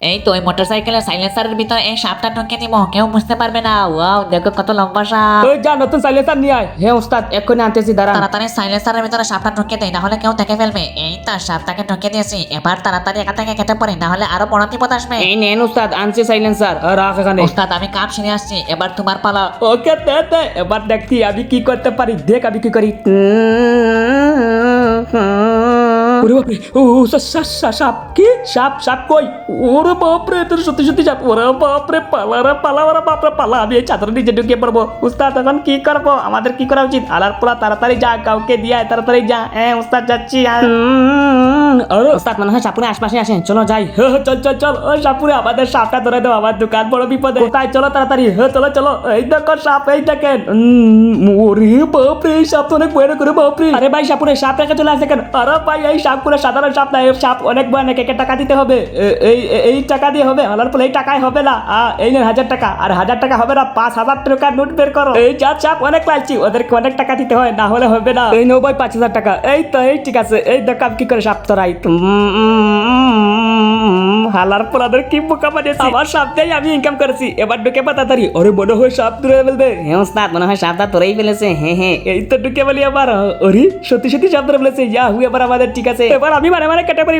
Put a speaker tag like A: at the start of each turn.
A: এই তো ওই মোটরসাইকেলের সাইলেন্সারের ভিতরে এই সাপটা ঢুকিয়ে দিব কেউ বুঝতে পারবে না। ওয়াও দেখো কত লম্বা সাপ।
B: ওই যা নতুন সাইলেন্সার নিয়ে আয়। হ্যাঁ ওস্তাদ এক্ষুনি আনতেছি দাঁড়ান।
A: তাড়াতাড়ি সাইলেন্সারের ভিতরে সাপটা ঢুকিয়ে দেয় নাহলে কেউ দেখে ফেলবে। এই তো সাপটাকে ঢুকিয়ে দিয়েছি। এবার তাড়াতাড়ি এখান থেকে কেটে পড়ি নাহলে আরও বড় বিপদ আসবে।
B: এই নেন ওস্তাদ আনছি সাইলেন্সার রাখ এখানে।
A: ওস্তাদ আমি কাপ ছিঁড়ে আসছি এবার তোমার পালা।
B: ওকে দে দে এবার দেখছি আমি কি করতে পারি। দেখ আমি কি করি। ওরে বাপরে, ও সাপ, কি? সাপ সাপ কই? ওরে বাপরে, তোর সত্যি সত্যি সাপ, ওরে বাপরে, পালা পালা, ওরে বাপরে, পালা, আমি এই চাদর নিচে ঢুকিয়ে পড়ব। উস্তাদ তখন কি করব? আমাদের কি করা উচিত? আলার পোলা, তাড়াতাড়ি যা, কাউকে দিয়ে তাড়াতাড়ি যা। হ্যাঁ উস্তাদ, যাচ্ছি হ্যাঁ। উস্তাদ মনে হয় সাপুরে আশপাশে আসেন। চলো যাই। চল চল চল। ওই সাপুরে, আমাদের সাপটা ধরে দাও, আমার দোকান বড় বিপদে। কোথায়? চলো তাড়াতাড়ি। চলো চলো। এই দেখো সাপ, এই দেখেন। ওরে বাপরে, সাপ তো অনেক করে বাপরে। আরে ভাই, সাপুরে, সাপ রেখে চলে আসে কেন? আরে ভাই, এই সাপ সাধারণ সাপ না সাপ অনেক একে টাকা দিতে হবে। এই এই- টাকা দিয়ে হবে। আলার ফলে এই টাকায় হবে না। এই নেন হাজার টাকা। আর হাজার টাকা হবে না, পাঁচ হাজার টাকা নোট বের করো। এই যা চাপ অনেক ওদেরকে অনেক টাকা দিতে হয়, না হলে হবে না। এই নব্বই পাঁচ হাজার টাকা। এই তো, এই ঠিক আছে। এই দেখাম কি করে সাপ তোরাই হালার পোলাদের কি বোকা বানিয়েছি? আমার সাপ দিয়ে আমি ইনকাম করেছি। এবার ঢুকে পা তাড়াতাড়ি। ওরে মনে হয় সাপ ফেলবে। হ্যাঁ ওস্তাদ মনে হয় সাপটা তোরেই ফেলেছে। হ্যাঁ হ্যাঁ এই তো ঢুকে বলি আবার ওরে সত্যি সত্যি সাপ ধরে ফেলেছে। ইয়া হুই আবার আমাদের ঠিক আছে। এবার আমি মানে মানে কেটে পারি